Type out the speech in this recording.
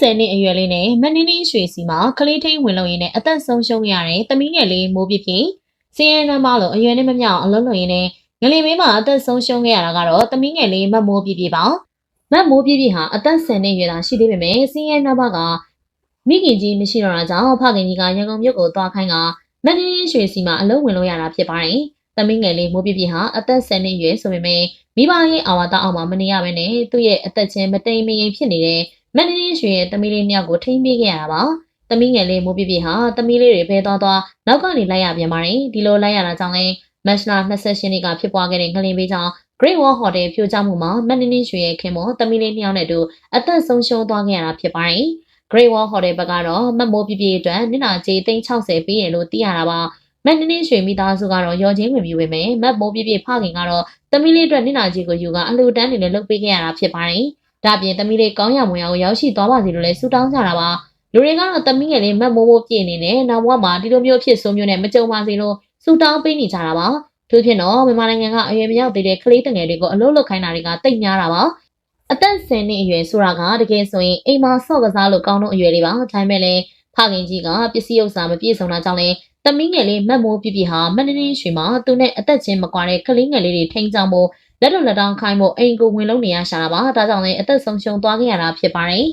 10နှစ်အရွယ်လေးနဲ့မနှင်းနှင်းရွှေစီမှာကလေးထိန်ဝင်လုံရင်းနဲ့အသက်ဆုံးရှုံးရတဲ့တမီးငယ်လေးမိုးပြပြစင်းရဲနှမ်းပါလို့အရွယ်နဲ့မမြောက်အလုံးလုံးရင်းနဲ့ငလင်မေးမှာအသက်ဆုံးရှုံးခဲ့ရတာကတော့တမီးငယ်လေးမတ်မိုးပြပြပါမတ်မိုးပြပြဟာအသက်10နှစ်ရွယ်သာရှိသေးပေမဲ့စင်းရဲနှမ်းပါကမိခင်ကြီးမရှိတော့တာကြောင့်ဖခင်ကြီးကရန်ကုန်မြို့ကိုသွားခိုင်းကမနှင်းနှင်းရွှေစီမှာအလုံးဝင်လို့ရတာဖြစ်ပါတယ်တမီးငယ်လေးမိုးပြပြဟာအသက်10နှစ်ရွယ်ဆိုပေမဲ့မိဘရဲ့အာဝါဒအောက်မှာမနေရဘဲနဲ့သူ့ရဲ့အသက်ချင်းမတိမ်မရင်ဖြစ်နေတဲ့ မန္တလေးရွှေရဲ့သမီးလေးနှစ်ယောက်ကိုထိန်းပေးခဲ့ရတာပါ။သမီးငယ်လေးမိုးပြပြဟာသမီးလေးတွေဖဲသွားသွားနောက်ကနေလိုက်ရပြန်ပါတယ်။ဒီလိုလိုက်ရတာကြောင့်လဲမတ်လ28ရက်နေ့ကဖြစ်ပွားခဲ့တဲ့ငလင်ပေးကြောင့် Great Wall Hotel ဖြိုချမှုမှာမန္တလေးရွှေရဲ့ခင်မောသမီးလေးနှစ်ယောက်နဲ့အတူအသက်ဆုံးရှုံးသွားခဲ့ရတာဖြစ်ပါတယ်။ Great Wall Hotel ဘက်ကတော့မတ်မိုးပြပြအတွက်နစ်နာကြေး360ပေးရလို့သိရတာပါ။မန္တလေးရွှေမိသားစုကတော့ရော်ချင်းဝင်ပြီးဝင်မယ်မတ်မိုးပြပြဖခင်ကတော့သမီးလေးအတွက်နစ်နာကြေးကိုယူကအလှူဒန်းနေနဲ့လုပ်ပေးခဲ့ရတာဖြစ်ပါတယ်။ ဒါပြင်သမီးလေးကောင်းရမွန်ရကိုရောက်ရှိသွားပါစေလို့လည်းဆုတောင်းကြတာပါလူတွေကတော့သမီးငယ်လေးမတ်မိုးမိုးပြည့်နေနဲ့နောက်ဘဝမှာဒီလိုမျိုးဖြစ်ဆိုးမျိုးနဲ့မကြုံပါစေလို့ဆုတောင်းပေးနေကြတာပါသူဖြစ်တော့မြန်မာနိုင်ငံကအရွယ်မရောက်သေးတဲ့ကလေးတငယ်တွေကိုအလုပ်လုပ်ခိုင်းတာတွေကတိတ်များတာပါအသက်10နှစ်အရွယ်ဆိုတာကတကယ်ဆိုရင်အိမ်မှာဆော့ကစားလို့ကောင်းတော့အရွယ်လေးပါဒါပေမဲ့လည်းဖခင်ကြီးကပစ္စည်းဥစ္စာမပြည့်စုံတာကြောင့်လည်းသမီးငယ်လေးမတ်မိုးပြပြဟာမန္တလေးရွှေမှာသူနဲ့အသက်ချင်းမကွာတဲ့ကလေးငယ်လေးတွေထိန်းချောင်းဖို့ လက်တော်လက်တောင်းခိုင်းဖို့အိမ်ကိုဝင်လုံးနေရရှာတာပါဒါကြောင့်လည်းအသက်ဆုံးရှုံးသွားခဲ့ရတာဖြစ်ပါတယ်